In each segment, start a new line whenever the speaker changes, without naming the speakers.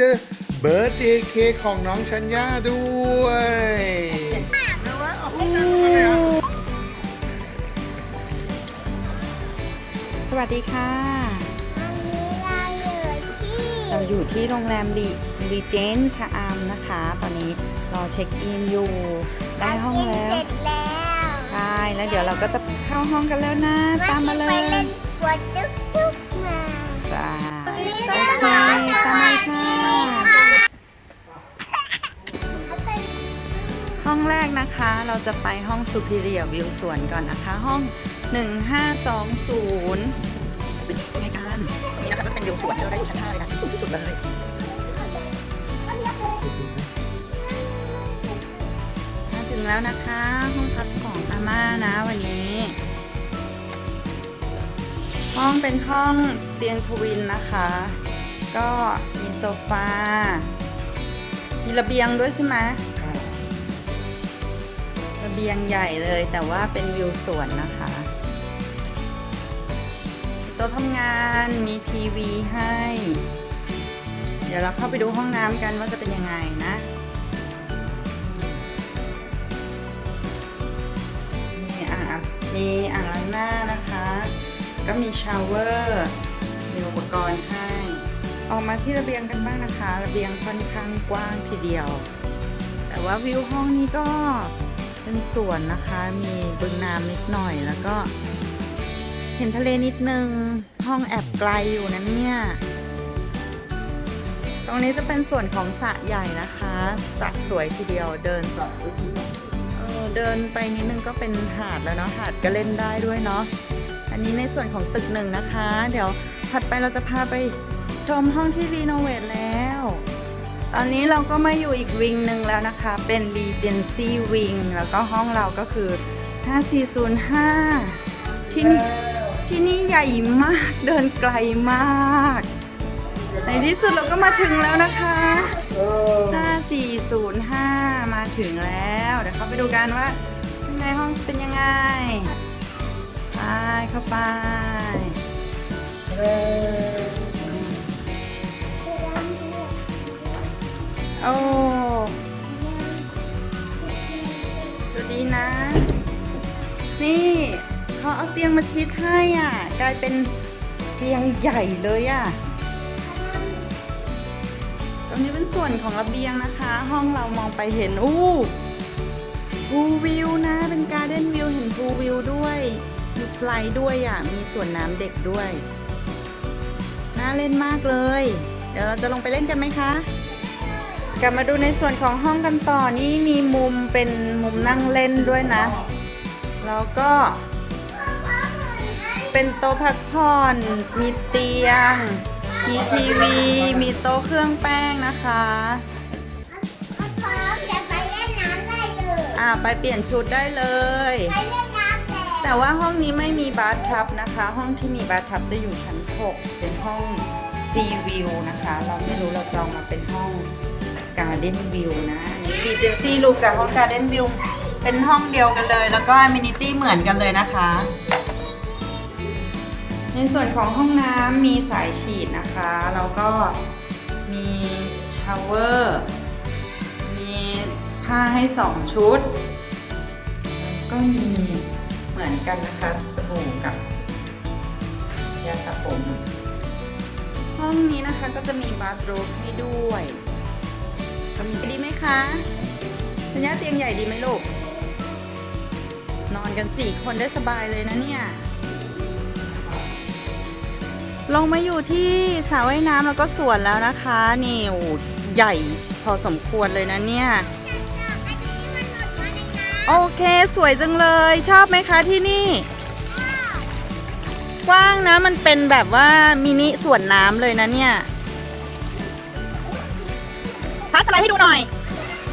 เจอเบิร์ดเดย์เค้กของน้องชัญญาด้วย
สวัสดีค่ะ
วันนี้เราอยู่ที่
เราอยู่ที่โรงแรมรีรีเจนชะอำนะคะ ตอนนี้รอเช็คอินอยู่ ได้ห้อง
กิน
แล้ว
เสร็จแล้ว
ใช่ แล้วเดี๋ยวเราก็จะเข้าห้องกันแล้วนะ ตามมาเล
ไป
ย
เล่นกวดจุ๊กจุ๊กมา
จ้า
นี่
โอ
นะ
เค
คะ
ตามมาค่ะ ห้องแรกนะคะเราจะไปห้อง Superior View สวนก่อนนะคะ ห้อง 1520เป็นยังไงกันนี่นะคะจะเป็นวิวสวนที่เราได้อยู่ชั้น5เลยนะชั้นสูงที่สุดเลยมาถึงแล้วนะคะ ห้องพักของอาม่านะวันนี้ ห้องเป็นห้องเตียงทวินนะคะ ก็มีโซฟามีระเบียงด้วยใช่ไหมระ เบียงใหญ่เลยแต่ว่าเป็นวิวสวนนะคะโต๊ะทำงานมีทีวีให้ เดี๋ยวเราเข้าไปดูห้องน้ำกันว่าจะเป็นยังไงนะมีอ่างมีอ่างล้างหน้านะคะ ก็มีชาวเวอร์มีอุปกรณ์ให้ ออกมาที่ระเบียงกันบ้างนะคะ ระเบียงค่อนข้างกว้างทีเดียว แต่ว่าวิวห้องนี้ก็ เป็นสวนนะคะ มีบึงน้ำนิดหน่อยแล้วก็ เห็นทะเลนิดนึง ห้องแอบไกลอยู่นะเนี่ย ตรงนี้จะเป็นส่วนของสระใหญ่นะคะสระสวยทีเดียวเดินเออเดินไปนิดนึงก็เป็นหาดแล้วเนาะหาดก็เล่นได้ด้วยเนาะอันนี้ในส่วนของตึกหนึ่งนะคะ เดี๋ยวถัดไปเราจะพาไปชมห้องที่รีโนเวทแล้ว ตอนนี้เราก็มาอยู่อีกวิงหนึ่งแล้วนะคะ เป็น Regency Wing แล้วก็ห้องเราก็คือ 5405 ที่นี่ที่นี่ใหญ่มากเดินไกลมาก ในที่สุดเราก็มาถึงแล้วนะคะ 5405 มาถึงแล้ว เดี๋ยวเข้าไปดูกันว่าข้างในห้องเป็นยังไง ไปเข้าไป โอ้ดูดีนะ นี่เขาเอาเตียงมาชิดให้อะ กลายเป็นเตียงใหญ่เลยอะ ตรงนี้เป็นส่วนของระเบียงนะคะ ห้องเรามองไปเห็น อู้พูวิวนะ เป็นการเด้นวิวเห็นพูวิวด้วยมีสไลด์ด้วยอะ มีส่วนน้ำเด็กด้วย น่าเล่นมากเลย เดี๋ยวเราจะลงไปเล่นกันไหมคะ กลับมาดูในส่วนของห้องกันต่อนี่มีมุมเป็นมุมนั่งเล่นด้วยนะ แล้วก็ เป็นโต๊ะพักผ่อน มีเตียง มีทีวี มีโต๊ะเครื่องแป้งนะคะ
พร้อมจะไปเล่นน้ำได้เลย
อ่าไปเปลี่ยนชุดได้เลย
ไปเล่นน้ำแต่
แต่ว่าห้องนี้ไม่มีบาร์ทับนะคะ ห้องที่มีบาร์ทับจะอยู่ชั้น 6 เป็นห้องซีวิวนะคะ เราไม่รู้เราจองมาเป็นห้อง การ์เด้นวิวนะดีเจนซี่ลูกกับห้องการ์เด้นวิวเป็นห้องเดียวกันเลย แล้วก็อมินิตี้เหมือนกันเลยนะคะ ในส่วนของห้องน้ำมีสายฉีดนะคะ แล้วก็มีชาวเวอร์มีผ้าให้สองชุด ก็มีเหมือนกันนะคะสบู่กับยาสระผมห้องนี้นะคะก็จะมีบาร์รูมให้ด้วย ดีไหมคะสัญญาเตียงใหญ่ดีไหมลูก นอนกันสี่คนได้สบายเลยนะเนี่ย ลงมาอยู่ที่สระว่ายน้ำแล้วก็สวนแล้วนะคะ นี่โอ้ใหญ่พอสมควรเลยนะเนี่ย
อันนี้มันหลุดมาในน้
โอเคสวยจังเลย ชอบไหมคะที่นี่กว้างนะมันเป็นแบบว่ามินิสวนน้ำเลยนะเนี่ยพัด สไลด์ให้ดูหน่อย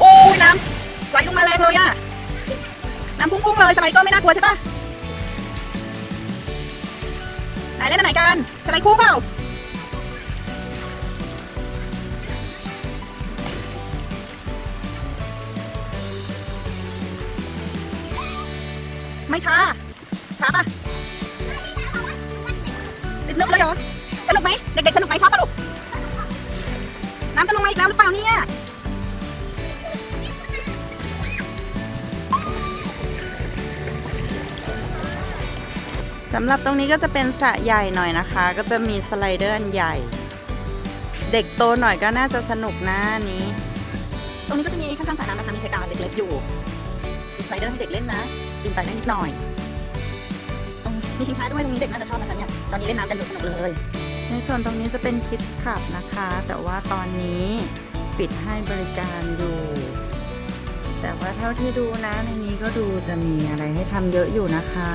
โอ้ยน้ำไหลลงมาแรงเลยอะน้ำพุ่งๆเลยสไลด์ก็ไม่น่ากลัวใช่ปะไหนเล่นอันไหนกันสไลด์คู่เปล่าไม่ช้า ช้าปะติดนึกเลยเหรอ สนุกไหม เด็กๆ สนุกไหมชอบปะ น้ำจะลงมาอีกแล้วหรือเปล่าเนี่ยสำหรับตรงนี้ก็จะเป็นสระใหญ่หน่อยนะคะ ก็จะมีสไลเดอร์อันใหญ่ เด็กโตหน่อยก็น่าจะสนุกนะอันนี้ ตรงนี้ก็จะมีข้างๆสระน้ำนะคะมีเพดานเล็กๆอยู่มีสไลเดอร์ให้เด็กเล่นนะปีนไปได้นิดหน่อย ตรงมีชิงช้าด้วยตรงนี้เด็กน่าจะชอบนะคะเนี่ยตอนนี้เล่นน้ำกันอยู่สนุกเลย ในส่วนตรงนี้จะเป็นคิดคลับนะคะ แต่ว่าตอนนี้ปิดให้บริการอยู่ แต่ว่าเท่าที่ดูนะในนี้ก็ดูจะมีอะไรให้ทำเยอะอยู่นะคะ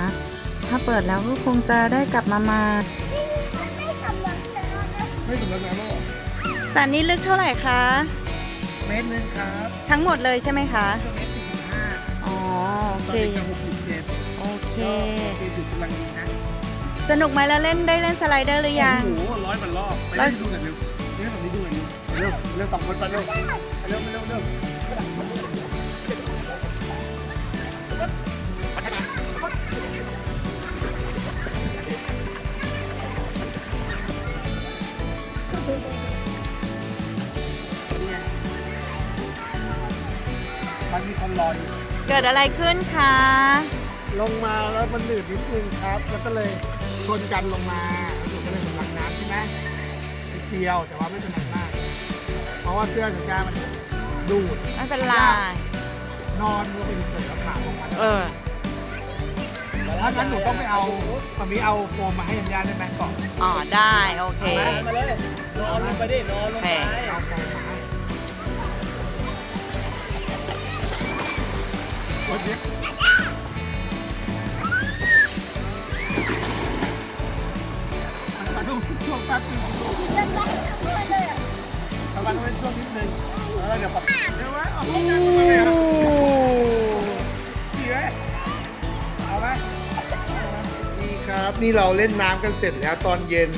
ถ้าเปิดแล้วก็คงจะได้กลับมามา
ไม่กำลังจะเอานะ
ไม่สำลักน้ำแล้วเหรอ
สระนี้ลึกเท่าไหร่คะ
เมตรนึงครับ
ทั้งหมดเลยใช่ไหมคะ
เมตรสี่สิบห้า
อ๋อ โอ
ตอน
เค
เด็กจะหกสิบเจ็ด
โอเค
โอเคอยู่กำลังดีนะ
สนุกไหมแล้วเล่นได้เล่นสไลเดอร์หรือยัง
โอ้โหร้อยกว่ารอบไป
ร้อย
ดูหน่อยเร็วเร็วแบบนี้ดูหน่อยเร็วเร็วสองคนไปเร็วไปเร็วไปเร็วเร็วมันมีคนรออยู่
เกิดอะไรขึ้นคะ
ลงมาแล้วมันหนืดนิดนึงครับ แล้วก็เลย ชนกันลงมาแล้วหนูก็เลยสำลักน้ำใช่ไหมนิดเดียวแต่ว่าไม่เป็นไรมาก เพราะว่าเสื้อสัญญามันดูด
ไม่เป็นไร
นอนก็เป็นเสือขาลงมา
เออ
ถ้างั้นหนูต้องไปเอาตอนนี้เอาโฟมมาให้ยันยาได้ไหมก่อน
อ๋อได้โอเค
มาเลยนอนลงไปดินอนลงไป
เอาโฟมมาให้ วันนี้มันต้องช่วงแป๊บนึง
จะไปทำไรเลยอะ
ทำไมต้องเป็นช่วงนิดนึงแล้วเดี๋ยวแบบเดี๋ยวไว้เอาห้องน้ำมาเลยอะดีไหมเอาไหมนี่ครับนี่เราเล่นน้ำกันเสร็จแล้วตอนเย็น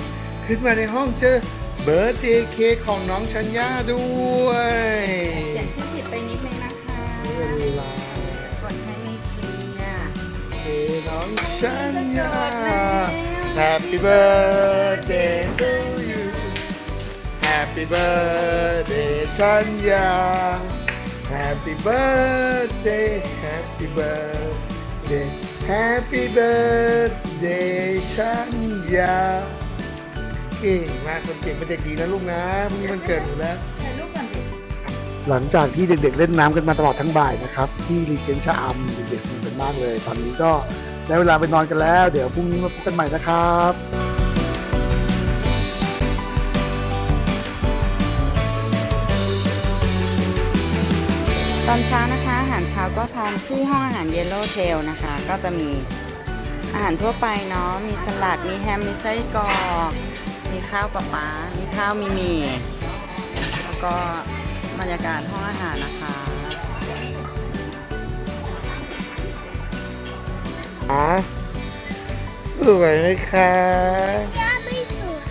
ขึ้นมาในห้องเจอเบิร์ดเดย์เค้กของน้องชัญญาด้วย
อย่าชื่อผิดไปนิดนึงนะคะ
เวลาก
ดให้ม่เคลีย
เค้กน้องชัญญา Happy birthday to you Happy birthday ชัญญา Happy birthday Happy birthday Happy birthday ชัญญาเก่งมากคนเก่งเป็นเด็กดีนะลูกนะพรุ่งนี้มันเกิดอยู่แล้ว
ถ่ายรูปก่อนดิ
หลังจากที่เด็กๆเล่นน้ำกันมาตลอดทั้งบ่ายนะครับ ที่รีเจนชะอำเด็กๆสนุกกันมากเลย ตอนนี้ก็ ได้เวลาไปนอนกันแล้ว เดี๋ยวพรุ่งนี้มาพบกันใหม่นะครับ
ตอนเช้านะคะอาหารเช้าก็ทานที่ห้องอาหารเยลโล่เทลนะคะ ก็จะมีอาหารทั่วไปเนาะมีสลัดมีแฮมมีไส้กรอกมีข้าวปลาปลามีข้าวมีมีแล้วก็บรรยากาศห้องอาหารนะคะ
สวยไหมคะ
ย่าไม่สวย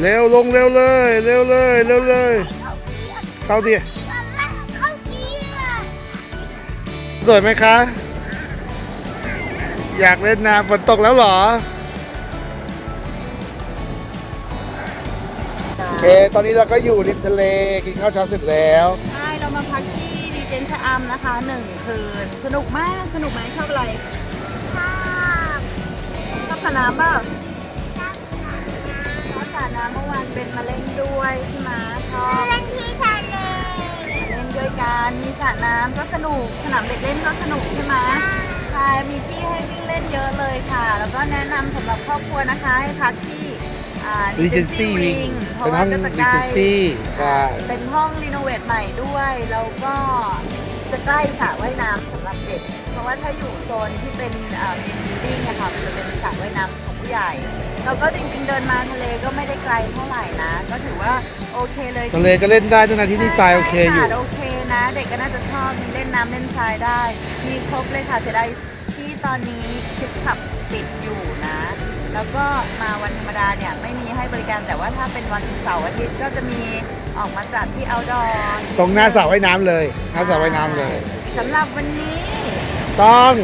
เร็วลงเร็วเลย เร็วเลยเร็วเลย เข้าดิ
เข้าเกี
สวยไหมคะ อยากเล่นน้ำฝนตกแล้วเหรอโอเค ตอนนี้เราก็อยู่ริมทะเล กินข้าวเช้าเสร็จแล้ว
จนชะอำนะคะหนึ่งคืน สนุกมากสนุกไหมชอบอะไร
ชอบ
ชอบสน้ำเปล่าชอบสระน้ำเมื่อวานเป็นมาเล่นด้วยพี่มาชอบ
เล่นที่ทะเล
เล่นด้วยกันมีสระน้ำก็สนุกสนามเด็กเล่นก็สนุกใช่ไหมใช่มีที่ให้วิ่งเล่นเยอะเลยค่ะ แล้วก็แนะนำสำหรับครอบครัวนะคะให้พักที่ อ่า
Regency
Wing เพ
เป็น
ราะ
ห้
ว่า
อง
ก็จะใกล้
Regency ใช่
เป็นห้องรีโนเวทใหม่ด้วยแล้วก็จะใกล้สระว่ายน้ำสำหรับเด็ก เพราะว่าถ้าอยู่โซนที่เป็นอ่าเป็นบิลดิ้งอะค่ะมันจะเป็นสระว่ายน้ำของผู้ใหญ่แล้วก็จริงๆเดินมาทะเลก็ไม่ได้ไกลเท่าไหร่นะ ก็ถือว่าโอเคเลย
ทะเลก็เล่นได้ด้วยนะที่นี่ทรายโอเคอยู่
ใช่หาดโอเคนะ เด็กก็น่าจะชอบมีเล่นน้ำเล่นทรายได้ มีครบเลยค่ะเสียดายที่ตอนนี้คิสขับปิดอยู่นะ แล้วก็มาวันธรรมดาเนี่ยไม่มีให้บริการแต่ว่าถ้าเป็นวันเสาร์อาทิตย์ก็จะมีออกมาจัดที่เอาดอ
ตรงหน้าสระว่ายน้ำเลยหน้าสระว่ายน้ำเลย
สำหรับวันนี้
ต้อง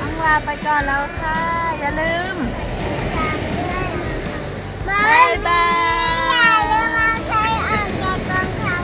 ต้งลาไปก่อนแล้วค่ะ อย่าลืมบายบาย